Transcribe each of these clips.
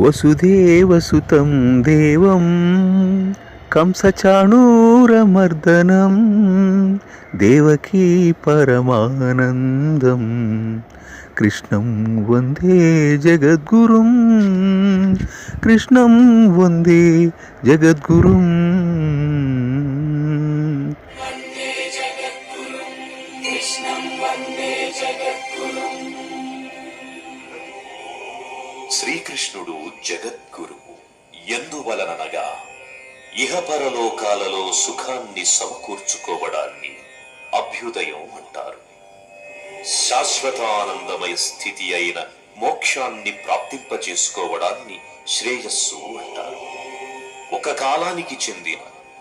വസുദേവസുതം ദേവം കംസചാണൂരമർദ്ദനം ദേവകീ പരമാനന്ദം. കൃഷ്ണം വന്ദേ ജഗദ്ഗുരും കൃഷ്ണം വന്ദേ ജഗദ്ഗുരും. കൃഷ്ണം വന്ദേ ജഗ శ్రీకృష్ణుడు జగద్గురువు. ఎందువలననగా ఇహపరలోకాలలో సుఖాన్ని సమకూర్చుకోవడాన్ని అభ్యుదయం అంటారు. శాశ్వతానందమయ స్థితి అయిన మోక్షాన్ని ప్రాప్తింపచేసుకోవడాన్ని శ్రేయస్సు అంటారు. ఒక కాలానికి చెందిన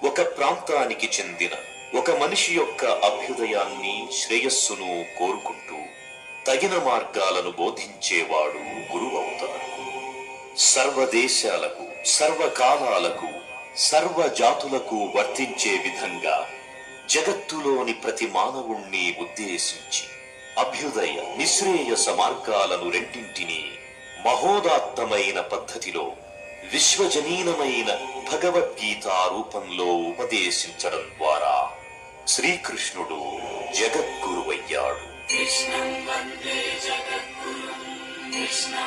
ఒక ప్రాంతానికి చెందిన ఒక మనిషి యొక్క అభ్యుదయాన్ని శ్రేయస్సును కోరుకుంటూ తగిన మార్గాలను బోధించేవాడు గురువవుతాడు. సర్వదేశాలకు సర్వకాలాలకు సర్వజాతులకు వర్తించే విధంగా జగత్తులోని ప్రతి మానవుణ్ణి ఉద్దేశించి అభ్యుదయ నిశ్రేయస మార్గాలను రెండింటినీ మహోదాత్తమైన పద్ధతిలో విశ్వజనీనమైన భగవద్గీత రూపంలో ఉపదేశించడం ద్వారా శ్రీకృష్ణుడు జగద్గురువయ్యాడు. कृष्णं वन्दे जगद्गुरुं कृष्णं वन्दे जगद्गुरुं